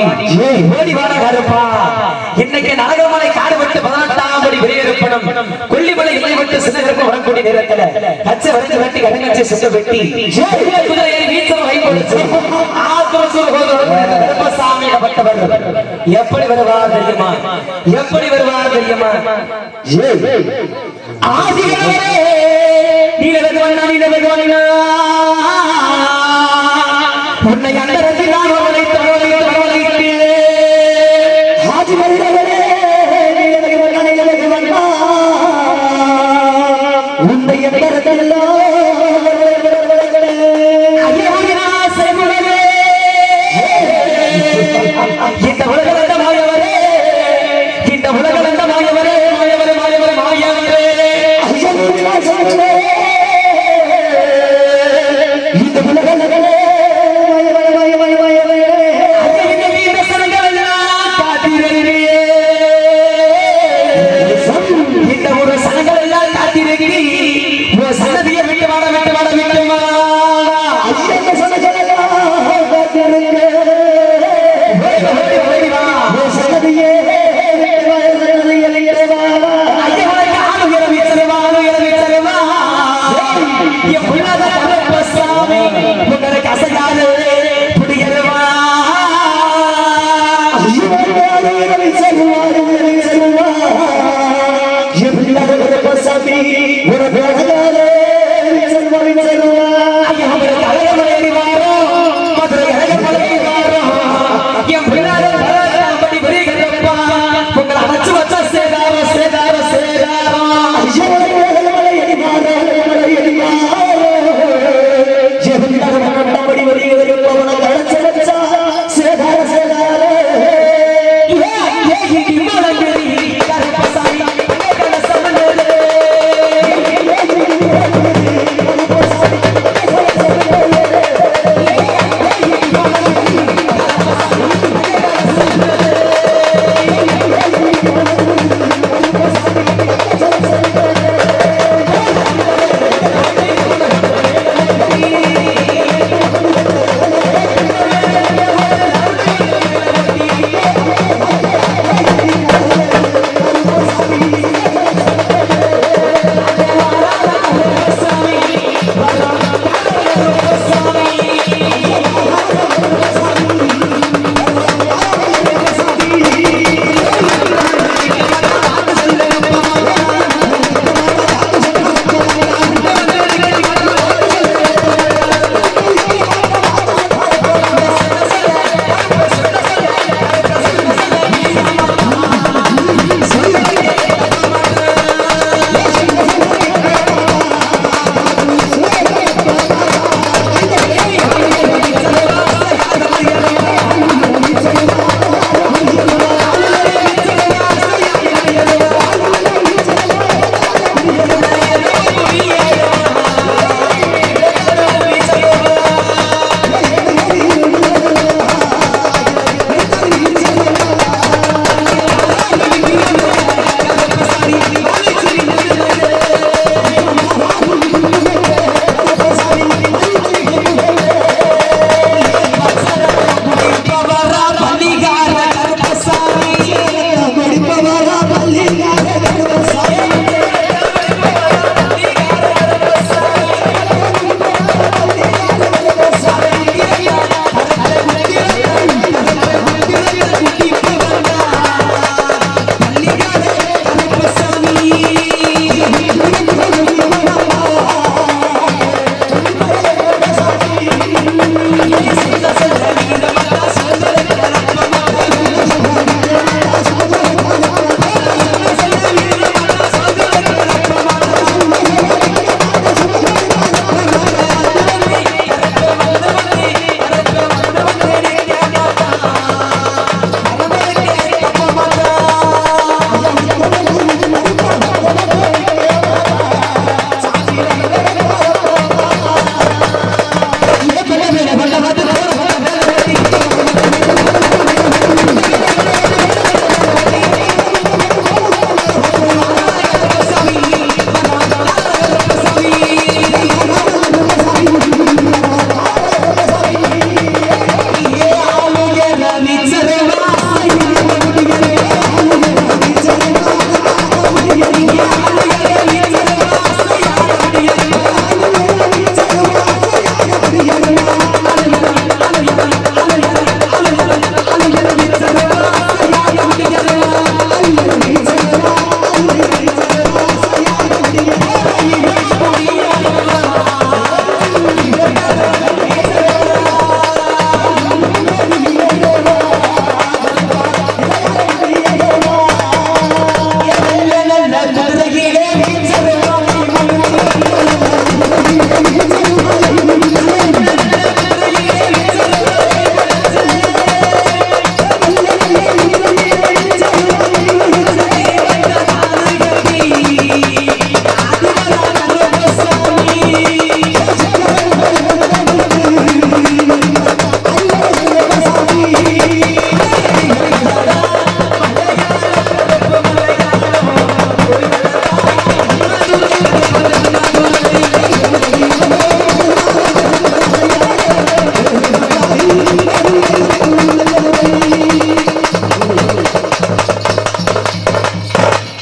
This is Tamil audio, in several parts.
பவானி ஓடி வாட கருப்பா இன்னைக்கு நரகமலை காடு விட்டு பதினெட்டாம் படி வெளியேறப்படும். கொல்லிமலை இலை விட்டு சின்னகருப்பு வரக்கூடிய நேரத்துல கச்சை வரைஞ்சு வெட்டி கடங்கச்சி சுத்த வெட்டி. குதிரையை கருப்பசாமி எனப்பட்டவர். எப்படி வருவார் தெரியுமா? எப்படி வருவார் தெரியுமா? நீலவெகுவனா நீலவெகுவனா உன்னை அவனை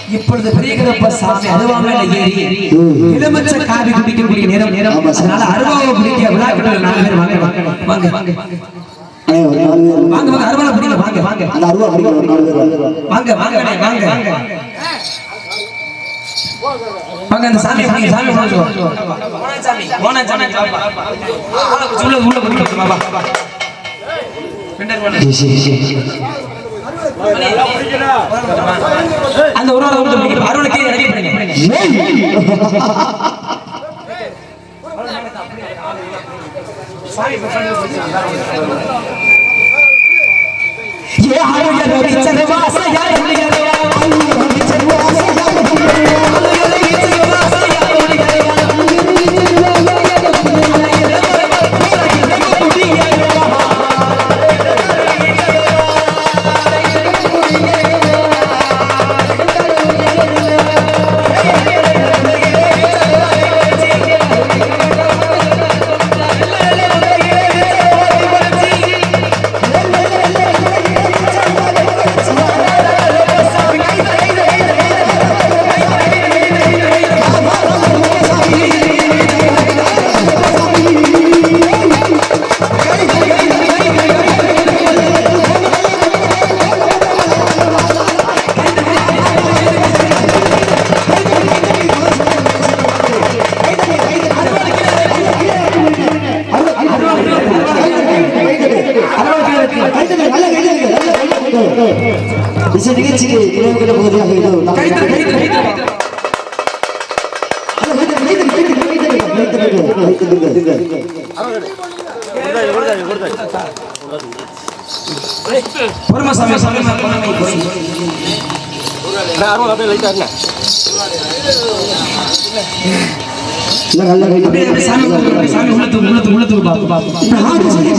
பெரிய கருப்ப சாமி அருவா மேல ஏறி எலுமிச்ச காவி குடிக்கக்கூடிய நேரம் நேரம். அதனால அருவாவை பிடிக்க விழா கிட்ட நாலு பேர் வாங்க வாங்க வாங்க. வாங்க. அண்ணே, ஒரு நாலு பேர் வாங்க. வாங்க அருவால வாங்க வாங்க. அந்த அருவா வாங்க. வாங்க வாங்க வாங்க. வாங்க வாங்க. அந்த சாமி வாங்க சாமி வாங்க சாமி. போனா சாமி. உள்ள உள்ள உள்ள வா வா. அந்த ஒரு வாரம் வந்து அருளை கீழே ரெடி பண்ணுங்க ஏ ஆரோக்கிய நல்ல அப்படியே அப்படியே சாமி சாமி உள்ளத்துக்கு உள்ளத்துக்கு உள்ளத்துக்கு பாப்பு பாப்பு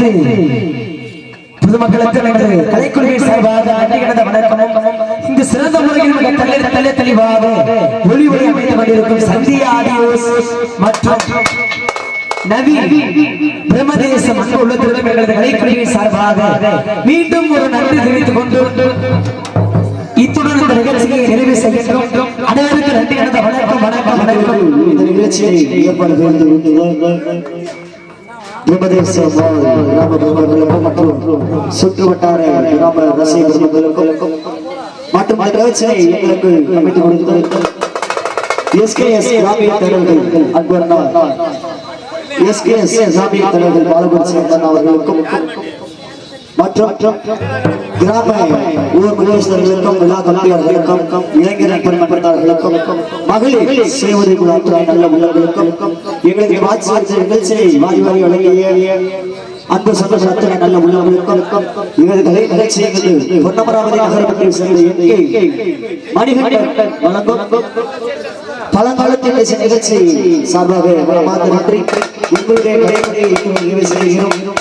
அனைத்து பொதுமக்களுக்கு கலைக்குழுவை சார்பாக வணக்கமும் இங்கு சிறந்த முறையில் மிக தள்ளி தள்ளி தெளிவாக ஒளி ஒளி அமைத்துக் கொண்டிருக்கும் சந்தியா ஆடியோஸ் மற்றும் அன்பு எங்களது கலைக்குழுவை சார்பாக மீண்டும் ஒரு நன்றி தெரிவித்துக் கொண்டு இத்துடன் இந்த நிகழ்ச்சியை நிறைவு செய்கின்றோம். அனைவருக்கும் நன்றி. வணக்கம் வணக்கம் வணக்கம். இந்த நிகழ்ச்சியை ஏற்பாடு செய்து பிரம்மதேச கிராம மற்றும் சுற்று வட்டார கிராம ரசிக பெருமக்களுக்கும் மற்றும் இந்த நிகழ்ச்சியை எங்களுக்கு அமைத்து கொடுத்து எஸ்கேஎஸ் கிராமிய தலைவர்கள் அன்பண்ணா எஸ்கேஎஸ் கிராமிய தலைவர்கள் பாலகுரு சேந்தன் அவர்களுக்கும் மற்றும் கிராம ஊர் குடியரசுகளுக்கும் விழா கமிட்டியாளர்களுக்கும் இளைஞர் பெருமக்களுக்கும் மகளிர் சேவதை குழாத்துறை நல்ல உள்ளவர்களுக்கும் எங்களுக்கு வாட்சி நிகழ்ச்சியை வாரி வழங்கிய அன்பு சந்தோஷ நல்ல உள்ளவர்களுக்கும் இவர்களை நிகழ்ச்சியை பொன்னமராவதி நகரமத்தில் சேர்ந்த எங்கே மணிகண்டன் வழங்கும். பழங்காலத்தில் நிகழ்ச்சி சார்பாக நன்றி உங்களுடைய செய்கிறோம்.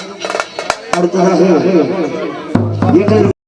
நிறைவு செய்கிறோம் அடுத்ததாக எங்கள்